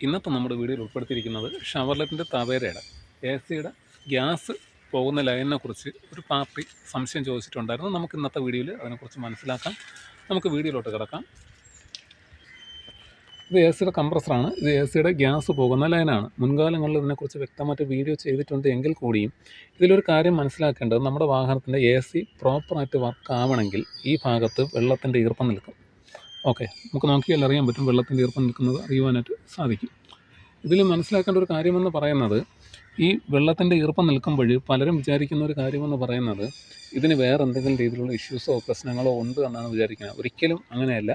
ഇന്നത്തെ നമ്മുടെ വീഡിയോയിൽ ഉൾപ്പെടുത്തിയിരിക്കുന്നത് ഷവർലെറ്റിന്റെ തവേരയുടെ എ സിയുടെ ഗ്യാസ് പോകുന്ന ലൈനിനെ കുറിച്ച് ഒരു പാർട്ടി സംശയം ചോദിച്ചിട്ടുണ്ടായിരുന്നു. നമുക്ക് ഇന്നത്തെ വീഡിയോയിൽ അതിനെക്കുറിച്ച് മനസ്സിലാക്കാം. നമുക്ക് വീഡിയോയിലോട്ട് കിടക്കാം. ഇത് എ സിയുടെ കംപ്രസറാണ് ഇത് എ സിയുടെ ഗ്യാസ് പോകുന്ന ലൈനാണ് മുൻകാലങ്ങളിൽ ഇതിനെക്കുറിച്ച് വ്യക്തമായിട്ട് വീഡിയോ ചെയ്തിട്ടുണ്ട് എങ്കിൽ കൂടിയും ഇതിലൊരു കാര്യം മനസ്സിലാക്കേണ്ടത് നമ്മുടെ വാഹനത്തിന്റെ എ സി പ്രോപ്പറായിട്ട് വർക്ക് ആവണമെങ്കിൽ ഈ ഭാഗത്ത് വെള്ളത്തിന്റെ ഈർപ്പം നിൽക്കും. ഓക്കെ. നമുക്ക് നോക്കിയാൽ അറിയാൻ പറ്റും വെള്ളത്തിന്റെ ഈർപ്പം നിൽക്കുന്നത് അറിയുവാനായിട്ട് സാധിക്കും. ഇതിൽ മനസ്സിലാക്കേണ്ട ഒരു കാര്യമെന്ന് പറയുന്നത് ഈ വെള്ളത്തിന്റെ ഈർപ്പം നിൽക്കുമ്പോൾ പലരും വിചാരിക്കുന്ന ഒരു കാര്യമെന്ന് പറയുന്നത് ഇതിന് വേറെ എന്തെങ്കിലും രീതിയിലുള്ള ഇഷ്യൂസോ പ്രശ്നങ്ങളോ ഉണ്ട് എന്നാണ് വിചാരിക്കുന്നത്. ഒരിക്കലും അങ്ങനെയല്ല.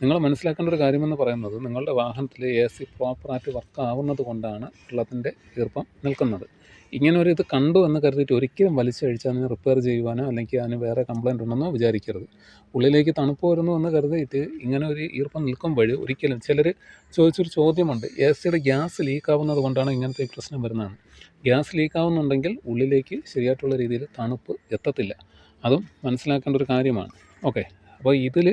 നിങ്ങൾ മനസ്സിലാക്കേണ്ട ഒരു കാര്യമെന്ന് പറയുന്നത് നിങ്ങളുടെ വാഹനത്തിൽ എ സി പ്രോപ്പറായിട്ട് വർക്കാവുന്നത് കൊണ്ടാണ് വെള്ളത്തിന്റെ ഈർപ്പം നിൽക്കുന്നത്. ഇങ്ങനൊരു ഇത് കണ്ടു എന്ന് കരുതിയിട്ട് ഒരിക്കലും വലിച്ചഴിച്ചാൽ അതിനെ റിപ്പയർ ചെയ്യുവാനോ അല്ലെങ്കിൽ അതിന് വേറെ കംപ്ലയിന്റ് ഉണ്ടെന്നോ വിചാരിക്കരുത്. ഉള്ളിലേക്ക് തണുപ്പ് വരുന്നു എന്ന് കരുതിയിട്ട് ഇങ്ങനെ ഒരു ഈർപ്പം നിൽക്കും വഴി ഒരിക്കലും ചിലർ ചോദിച്ചൊരു ചോദ്യമുണ്ട്. എ സിയുടെ ഗ്യാസ് ലീക്ക് ആവുന്നത് കൊണ്ടാണ് ഇങ്ങനത്തെ പ്രശ്നം വരുന്നതാണ് ഗ്യാസ് ലീക്ക് ആവുന്നുണ്ടെങ്കിൽ ഉള്ളിലേക്ക് ശരിയായിട്ടുള്ള രീതിയിൽ തണുപ്പ് എത്തത്തില്ല. അതും മനസ്സിലാക്കേണ്ട ഒരു കാര്യമാണ്. ഓക്കെ. അപ്പോൾ ഇതിൽ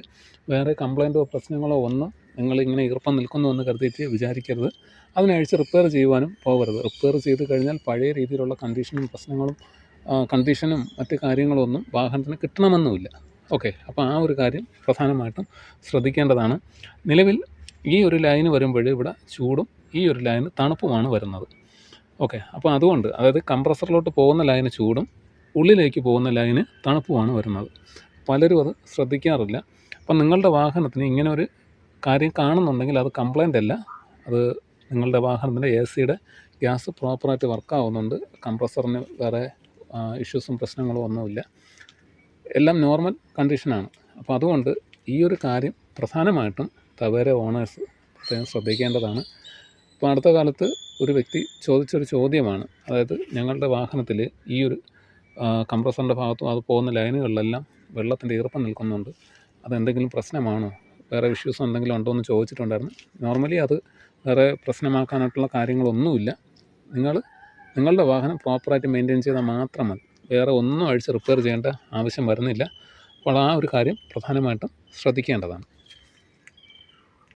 വേറെ കംപ്ലയിന്റോ പ്രശ്നങ്ങളോ ഒന്നും നിങ്ങളിങ്ങനെ ഈർപ്പം നിൽക്കുന്നു എന്ന് കരുതിയിട്ട് വിചാരിക്കരുത്. അതിനഴിച്ച് റിപ്പയർ ചെയ്യുവാനും പോകരുത്. റിപ്പയർ ചെയ്ത് കഴിഞ്ഞാൽ പഴയ രീതിയിലുള്ള കണ്ടീഷനും പ്രശ്നങ്ങളും കണ്ടീഷനും മറ്റ് കാര്യങ്ങളൊന്നും വാഹനത്തിന് കിട്ടണമെന്നുമില്ല. ഓക്കെ അപ്പോൾ ആ ഒരു കാര്യം പ്രധാനമായിട്ടും ശ്രദ്ധിക്കേണ്ടതാണ്. നിലവിൽ ഈ ഒരു ലൈന് വരുമ്പോൾ ഇവിടെ ചൂടും ഈ ഒരു ലൈന് തണുപ്പുമാണ് വരുന്നത്. ഓക്കെ അപ്പോൾ അതുകൊണ്ട് അതായത് കംപ്രസറിലോട്ട് പോകുന്ന ലൈന് ചൂടും ഉള്ളിലേക്ക് പോകുന്ന ലൈന് തണുപ്പുമാണ് വരുന്നത്. പലരും അത് ശ്രദ്ധിക്കാറില്ല. അപ്പം നിങ്ങളുടെ വാഹനത്തിന് ഇങ്ങനെ ഒരു കാര്യം കാണുന്നുണ്ടെങ്കിൽ അത് കംപ്ലൈന്റ് അല്ല. അത് നിങ്ങളുടെ വാഹനത്തിന്റെ എ സിയുടെ ഗ്യാസ് പ്രോപ്പറായിട്ട് വർക്കാവുന്നുണ്ട് കംപ്രസറിന് വേറെ ഇഷ്യൂസും പ്രശ്നങ്ങളും ഒന്നുമില്ല. എല്ലാം നോർമൽ കണ്ടീഷനാണ് അപ്പോൾ അതുകൊണ്ട് ഈ ഒരു കാര്യം പ്രധാനമായിട്ടും തവേര ഓണേഴ്സ് പ്രത്യേകം ശ്രദ്ധിക്കേണ്ടതാണ്. ഇപ്പോൾ അടുത്ത കാലത്ത് ഒരു വ്യക്തി ചോദിച്ചൊരു ചോദ്യമാണ്. അതായത് ഞങ്ങളുടെ വാഹനത്തിൽ ഈ ഒരു കംപ്രസറിന്റെ ഭാഗത്തും അത് പോകുന്ന ലൈനുകളിലെല്ലാം വെള്ളത്തിന്റെ ഈർപ്പം നിൽക്കുന്നുണ്ട്. അതെന്തെങ്കിലും പ്രശ്നമാണോ? വേറെ ഇഷ്യൂസ് എന്തെങ്കിലും ഉണ്ടോ എന്ന് ചോദിച്ചിട്ടുണ്ടായിരുന്നു. നോർമലി അത് വേറെ പ്രശ്നമാക്കാനായിട്ടുള്ള കാര്യങ്ങളൊന്നുമില്ല. നിങ്ങൾ നിങ്ങളുടെ വാഹനം പ്രോപ്പറായിട്ട് മെയിന്റെയിൻ ചെയ്താൽ മാത്രം മതി. വേറെ ഒന്നും അഴിച്ച് റിപ്പയർ ചെയ്യേണ്ട ആവശ്യം വരുന്നില്ല. അപ്പോൾ ആ ഒരു കാര്യം പ്രധാനമായിട്ടും ശ്രദ്ധിക്കേണ്ടതാണ്.